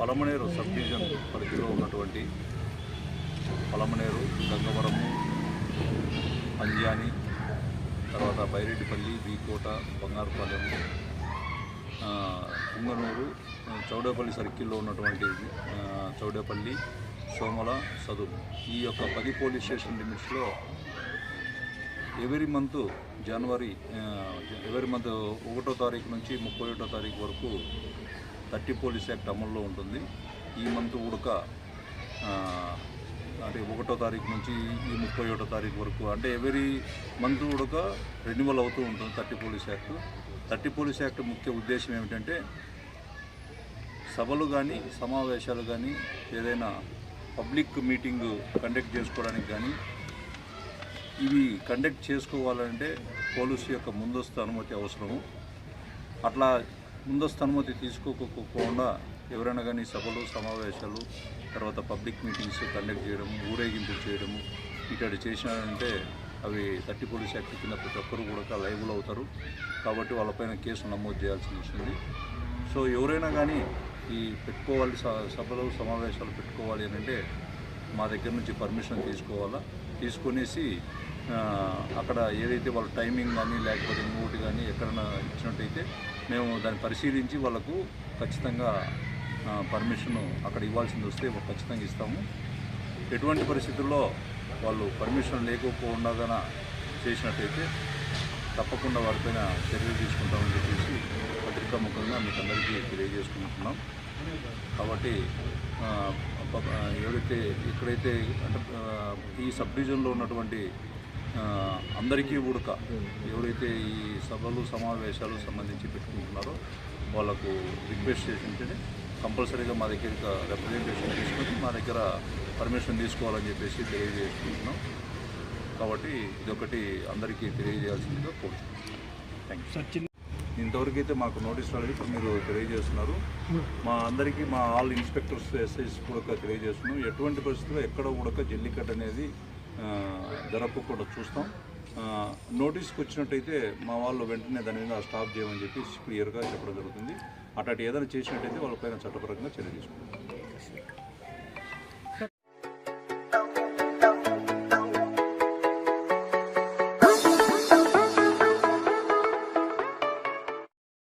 Palamaner sub division పరిధిలో ఉన్నటువంటి పలమనేరు గంగవరము అంజాని తర్వాత బైరెడ్డిపల్లి బీకోట బంగారుపాలెం కుంగనూరు చౌడేపల్లి సర్కిల్లో ఉన్నటువంటి చౌడేపల్లి సోమల సదురు ఈ యొక్క పది పోలీస్ స్టేషన్ లిమిట్స్లో ఎవరీ మంత్ జనవరి ఎవరి మంత్ ఒకటో తారీఖు నుంచి ముప్పై ఒకటో తారీఖు వరకు థర్టీ పోలీస్ యాక్ట్ అమల్లో ఉంటుంది. ఈ మంత్ ఉడక అంటే ఒకటో తారీఖు నుంచి ఈ ముప్పై ఒకటో తారీఖు వరకు అంటే ఎవరీ మంత్ ఉడక రెన్యువల్ అవుతూ ఉంటుంది thirty police act. Thirty police act ముఖ్య ఉద్దేశం ఏమిటంటే సభలు కానీ సమావేశాలు కానీ ఏదైనా పబ్లిక్ మీటింగ్ కండక్ట్ చేసుకోవడానికి కానీ ఇవి కండక్ట్ చేసుకోవాలంటే పోలీసు యొక్క ముందస్తు అనుమతి అవసరము. అట్లా ముందస్తు అనుమతి తీసుకోకపోకుండా ఎవరైనా కానీ సభలు సమావేశాలు తర్వాత పబ్లిక్ మీటింగ్స్ కండక్ట్ చేయడము ఊరేగింపులు చేయడము ఇటు చేసినారంటే అవి థర్టీ పోలీస్ యాక్ట్ కింద ప్రతి ఒక్కరు కూడా లైవ్లో అవుతారు. కాబట్టి వాళ్ళపైన కేసు నమోదు చేయాల్సి వస్తుంది సో ఎవరైనా కానీ ఈ పెట్టుకోవాలి స- సభలు సమావేశాలు పెట్టుకోవాలి అని అంటే మా దగ్గర నుంచి పర్మిషన్ తీసుకోవాలా? తీసుకునేసి అక్కడ ఏదైతే వాళ్ళ టైమింగ్ కానీ లేకపోతే ఇంకోటి కానీ ఎక్కడైనా ఇచ్చినట్టయితే మేము దాన్ని పరిశీలించి వాళ్ళకు ఖచ్చితంగా పర్మిషన్ అక్కడ ఇవ్వాల్సింది వస్తే ఖచ్చితంగా ఇస్తాము. ఎటువంటి పరిస్థితుల్లో వాళ్ళు పర్మిషన్ లేకపోకుండా చేసినట్టయితే తప్పకుండా వారిపైన చర్యలు తీసుకుంటామని చెప్పేసి పత్రికా ముఖంగా మీకు అందరికీ తెలియజేసుకుంటున్నాం. కాబట్టి ఎవరైతే ఎక్కడైతే అంటే ఈ సబ్ డివిజన్లో ఉన్నటువంటి అందరికీ ఉడక. ఎవరైతే ఈ సభలు సమావేశాలు సంబంధించి పెట్టుకుంటున్నారో వాళ్ళకు రిక్వెస్ట్ చేసింటే కంపల్సరీగా మా దగ్గర రిప్రజెంటేషన్ తీసుకొని మా దగ్గర పర్మిషన్ తీసుకోవాలని చెప్పేసి తెలియజేసుకుంటున్నాం. కాబట్టి ఇదొకటి అందరికీ తెలియజేయాల్సిందిగా కోరుతున్నాం థ్యాంక్ యూ ఇంతవరకు అయితే మాకు నోటీస్ రాలేదు. ఇప్పుడు మీరు తెలియజేస్తున్నారు. మా అందరికీ మా ఆల్ ఇన్స్పెక్టర్స్ ఎస్ఐస్ కూడా తెలియజేస్తున్నాం. ఎటువంటి పరిస్థితుల్లో ఎక్కడ కూడా జల్లికట్టు అనేది ఆ, కూడా చూస్తాం. నోటీస్కి వచ్చినట్టయితే మా వాళ్ళు వెంటనే దాని మీద స్టాప్ చేయమని చెప్పి క్లియర్గా చెప్పడం జరుగుతుంది. అట్లాంటి ఏదైనా చేసినట్టయితే వాళ్ళపైన చట్టపరంగా చర్య తీసుకుంటాం